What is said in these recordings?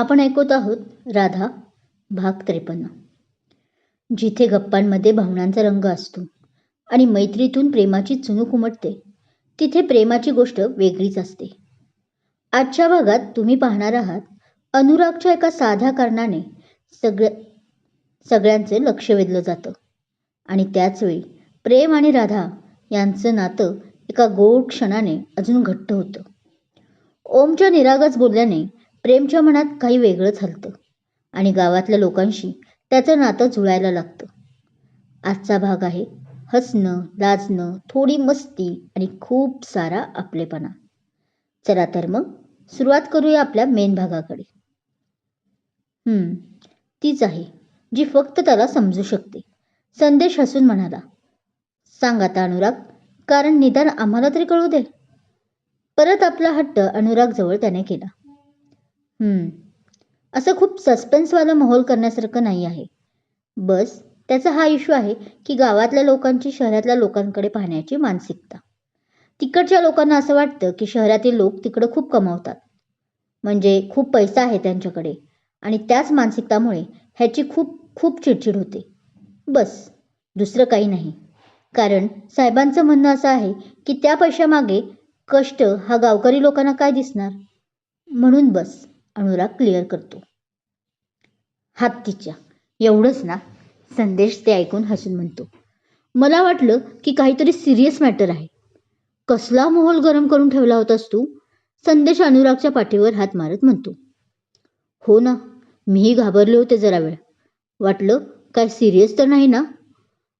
आपण ऐकत आहोत राधा भाग त्रेपन्न. जिथे गप्पांमध्ये भावनांचा रंग असतो आणि मैत्रीतून प्रेमाची चुणूक उमटते तिथे प्रेमाची गोष्ट वेगळीच असते. आजच्या भागात तुम्ही पाहणार आहात अनुरागच्या एका साध्या कारणाने सगळ्या सगळ्यांचे लक्ष वेधलं जातं. आणि त्याचवेळी प्रेम आणि राधा यांचं नातं एका गोड क्षणाने अजून घट्ट होतं. ओमच्या निरागस बोलल्याने प्रेमच्या मनात काही वेगळंच हलतं आणि गावातल्या लोकांशी त्याचं नातं जुळायला लागतं. आजचा भाग आहे हसणं लाजणं थोडी मस्ती आणि खूप सारा आपलेपणा. चला तर मग सुरुवात करूया आपल्या मेन भागाकडे. हम्म तीच आहे जी फक्त त्याला समजू शकते. संदेश हसून म्हणाला सांग आता अनुराग कारण निदान आम्हाला तरी कळू दे. परत आपला हट्ट अनुराग जवळ त्याने केला. हम्म. असं खूप सस्पेन्सवालं माहोल करण्यासारखं नाही आहे. बस त्याचा हा इश्यू आहे की गावातल्या लोकांची शहरातल्या लोकांकडे पाहण्याची मानसिकता. तिकडच्या लोकांना असं वाटतं की शहरातील लोक तिकडं खूप कमावतात. म्हणजे खूप पैसा आहे त्यांच्याकडे आणि त्याच मानसिकतामुळे ह्याची खूप खूप चिडचिड होते. बस दुसरं काही नाही. कारण साहेबांचं म्हणणं असं आहे की त्या पैशामागे कष्ट हा गावकरी लोकांना काय दिसणार? म्हणून बस. अनुराग क्लिअर करतो. हत्तीच्या. एवढंच ना संदेश ते ऐकून हसून म्हणतो. मला वाटलं की काहीतरी सिरियस मॅटर आहे. कसला मोहोल गरम करून ठेवला होतास तू? संदेश अनुरागच्या पाठीवर हात मारत म्हणतो. हो ना मीही घाबरले होते जरा वेळ. वाटलं काय सिरियस तर नाही ना?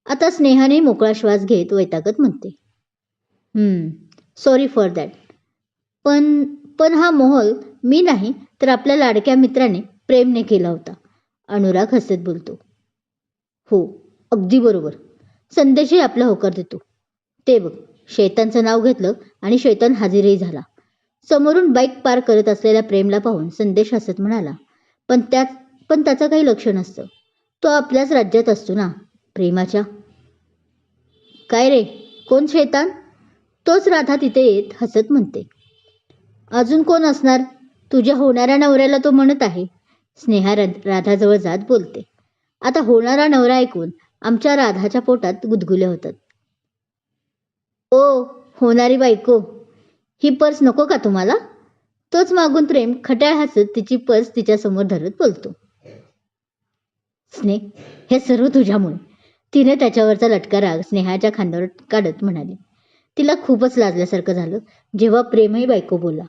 आता स्नेहाने मोकळा श्वास घेत वैतागत म्हणते. सॉरी फॉर दॅट पण पण हा मोहल मी नाही तर आपल्या लाडक्या मित्राने प्रेमने केला होता. अनुराग हसत बोलतो. हो अगदी बरोबर. संदेशही आपला होकार देतो. ते बघ शैतानचं नाव घेतलं आणि शैतान हाजीरही झाला. समोरून बाईक पार करत असलेल्या प्रेमला पाहून संदेश हसत म्हणाला पण त्यात पण त्याचं काही लक्ष नसतं. तो आपल्याच राज्यात असतो ना प्रेमाच्या? काय रे कोण शैतान तोच राधा तिथे येत हसत म्हणते. अजून कोण असणार? तुझ्या होणाऱ्या नवऱ्याला तो म्हणत आहे. स्नेहा राधाजवळ जात बोलते. आता होणारा नवरा ऐकून आमच्या राधाच्या पोटात गुदगुल्या होतात. ओ होणारी बायको ही पर्स नको का तुम्हाला? तोच मागून प्रेम खट्याळ हसत तिची पर्स तिच्यासमोर धरत बोलतो. स्नेह हे सर्व तुझ्यामुळे. तिने त्याच्यावरचा लटका राग स्नेहाच्या खांद्यावर काढत म्हणाली. तिला खूपच लाजल्यासारखं झालं जेव्हा प्रेमही बायको बोला.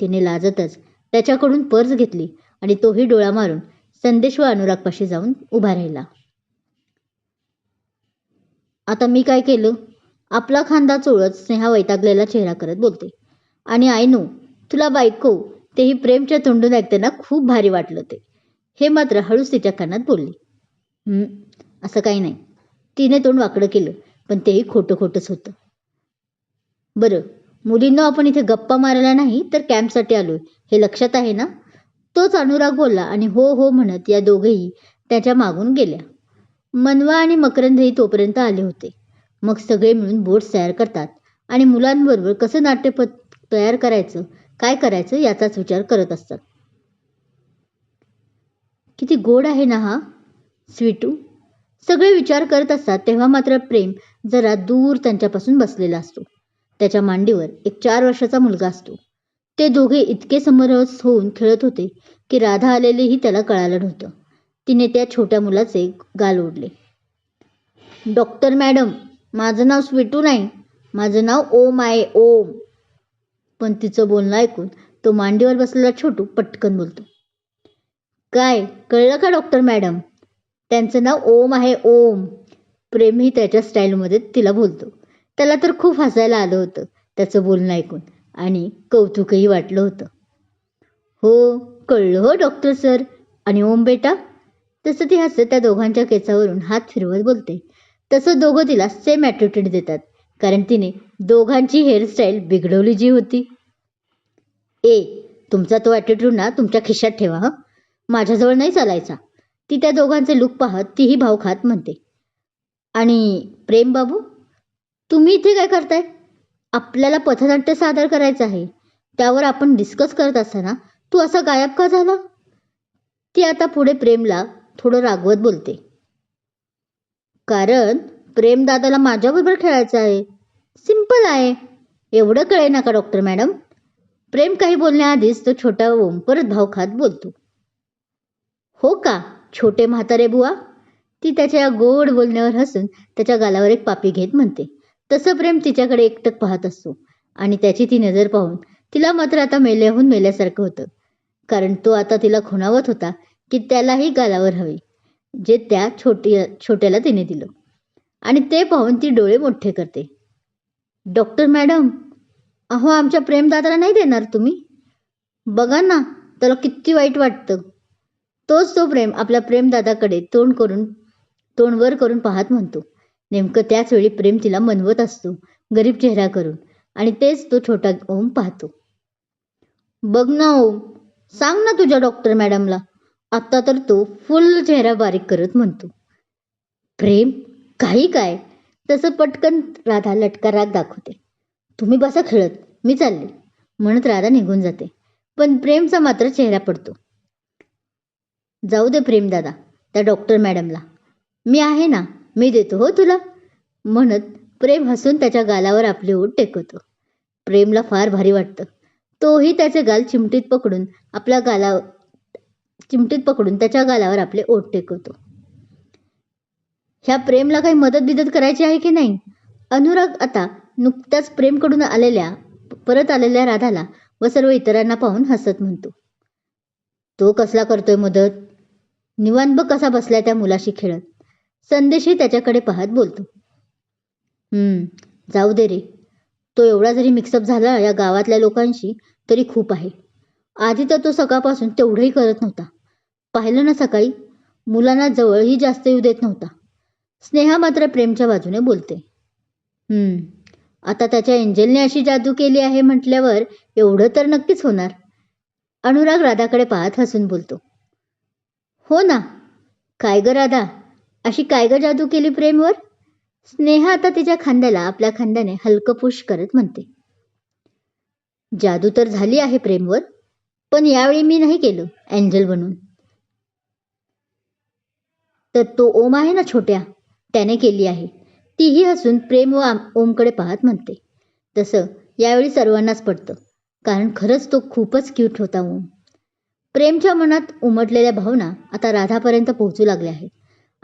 तिने लाजतच त्याच्याकडून पर्स घेतली आणि तोही डोळा मारून संदेश व अनुरागपाशी जाऊन उभा राहिला. आता मी काय केलं? आपला खांदा चोळत स्नेहा वैतागलेला चेहरा करत बोलते. आणि आयनो तुला बायको तेही प्रेमच्या तोंडून ऐकताना खूप भारी वाटलं ते हे मात्र हळूच तिच्या कानात बोलली. असं काही नाही. तिने तोंड वाकडं केलं पण तेही खोटं खोटंच होतं. बरं मुलींना आपण इथे गप्पा मारायला नाही तर कॅम्पसाठी आलोय. हे लक्षात आहे ना? तोच अनुराग बोलला आणि हो हो म्हणत या दोघेही त्याच्या मागून गेल्या. मनवा आणि मकरंदही तोपर्यंत आले होते. मग सगळे मिळून बोट्स तयार करतात आणि मुलांबरोबर कसं नाट्यपद तयार करायचं काय करायचं याचाच विचार करत असतात. किती गोड आहे ना हा? स्वीटू? सगळे विचार करत असतात तेव्हा मात्र प्रेम जरा दूर त्यांच्यापासून बसलेला असतो. त्याच्या मांडीवर एक चार वर्षाचा मुलगा असतो. ते दोघे इतके समरस होऊन खेळत होते की राधा आलेलेही त्याला कळालं नव्हतं. तिने त्या छोट्या मुलाचे गाल ओढले. डॉक्टर मॅडम माझं नाव स्वीटू नाही. माझं नाव ओम आहे ओम. पण तिचं बोलणं ऐकून तो मांडीवर बसलेला छोटू पटकन बोलतो. काय कळलं का डॉक्टर मॅडम? त्यांचं नाव ओम आहे ओम. प्रेमही त्याच्या स्टाईलमध्ये तिला बोलतो. त्याला तर खूप हसायला आलं होतं त्याचं बोलणं ऐकून. आणि कौतुकही वाटलं होतं. हो कळलं हो डॉक्टर सर. आणि ओम बेटा तसं ती हसत त्या दोघांच्या केसावरून हात फिरवत बोलते. तसं दोघं तिला सेम ॲटिट्यूड देतात कारण तिने दोघांची हेअरस्टाईल बिघडवली जी होती. ए तुमचा तो ॲटिट्यूड ना तुमच्या खिशात ठेवा हं. माझ्याजवळ नाही चालायचा. ती त्या दोघांचे लुक पाहत तीही भाव खात म्हणते. आणि प्रेम बाबू तुम्ही इथे काय करताय? आपल्याला पथनाट्य सादर करायचं आहे. त्यावर आपण डिस्कस करत असताना तू असा गायब का झाला? ती आता पुढे प्रेमला थोडं रागवत बोलते. कारण प्रेम दादाला माझ्याबरोबर खेळायचं आहे. सिंपल आहे. एवढं कळे ना का डॉक्टर मॅडम प्रेम काही बोलण्याआधीच तो छोटा ओम परत भाव खात बोलतो. हो का छोटे म्हातारे बुवा? ती त्याच्या गोड बोलण्यावर हसून त्याच्या गालावर एक पापी घेत म्हणते. तसं प्रेम तिच्याकडे एकटक पाहत असतो. आणि त्याची ती नजर पाहून तिला मात्र आता मेल्याहून मेल्यासारखं होतं. कारण तो आता तिला खुणावत होता की त्यालाही गालावर हवी जे त्या छोटी छोट्याला तिने दिलं. आणि ते पाहून ती डोळे मोठे करते. डॉक्टर मॅडम अहो आमच्या प्रेमदादाला नाही देणार तुम्ही? बघा ना त्याला किती वाईट वाटतं. तोच तो प्रेम आपल्या प्रेमदादाकडे तोंड करून तोंडवर करून पाहत म्हणतो. नेमकं त्याच वेळी प्रेम तिला मनवत असतो गरीब चेहरा करून. आणि तेच तो छोटा ओम पाहतो. बघ ना ओम सांग ना तुझ्या डॉक्टर मॅडमला आत्ता तर तो फुल चेहरा बारीक करत म्हणतो. प्रेम? काही काय? तसं पटकन राधा लटका राग दाखवते. तुम्ही बसा खेळत मी चालले. म्हणत राधा निघून जाते. पण प्रेमचा मात्र चेहरा पडतो. जाऊ दे प्रेम दादा त्या डॉक्टर मॅडमला मी आहे ना मी देतो हो तुला. म्हणत प्रेम हसून त्याच्या गालावर आपले ओठ टेकवतो. प्रेमला फार भारी वाटतं. तोही त्याचे गाल चिमटीत पकडून आपल्या गाला चिमटीत पकडून त्याच्या गालावर आपले ओठ टेकवतो. ह्या प्रेमला काही मदत बिदत करायची आहे की नाही? अनुराग आता नुकत्याच प्रेमकडून आलेल्या परत आलेल्या राधाला व सर्व इतरांना पाहून हसत म्हणतो. तो कसला करतोय मदत? निवांत कसा बसलाय त्या मुलाशी खेळत. संदेशही त्याच्याकडे पाहत बोलतो. हम्म जाऊ दे रे. तो एवढा जरी मिक्सअप झाला या गावातल्या लोकांशी तरी खूप आहे. आधी तर तो सकाळपासून तेवढंही करत नव्हता. पाहिलं ना सकाळी? मुलांना जवळही जास्त येऊ देत नव्हता. स्नेहा मात्र प्रेमच्या बाजूने बोलते. हम्म आता त्याच्या एंजलने अशी जादू केली आहे म्हटल्यावर एवढं तर नक्कीच होणार. अनुराग राधाकडे पाहत हसून बोलतो. हो ना. काय ग राधा? अशी काय ग जादू केली प्रेमवर? स्नेहा आता तिच्या खांद्याला आपल्या खांद्याने हलकं पुश करत म्हणते. जादू तर झाली आहे प्रेमवर पण यावेळी मी नाही केलं अँजल बनून तर तो ओम आहे ना छोट्या? त्याने केली आहे. तीही हसून प्रेम व ओमकडे पाहत म्हणते. तसं यावेळी सर्वांनाच पडतं कारण खरंच तो खूपच क्यूट होता ओम. प्रेमच्या मनात उमटलेल्या भावना आता राधापर्यंत पोहोचू लागल्या आहेत.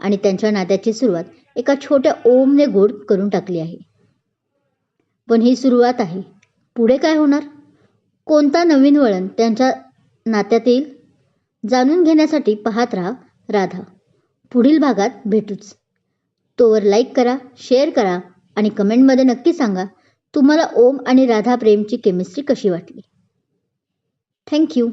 आणि त्यांच्या नात्याची सुरुवात एका छोट्या ओमने गोड करून टाकली आहे. पण ही सुरुवात आहे. पुढे काय होणार? कोणता नवीन वळण त्यांच्या नात्यात येईल? जाणून घेण्यासाठी पाहत राहा राधा. पुढील भागात भेटूच. तोवर लाईक करा शेअर करा आणि कमेंटमध्ये नक्की सांगा तुम्हाला ओम आणि राधा प्रेमची केमिस्ट्री कशी वाटली? थँक्यू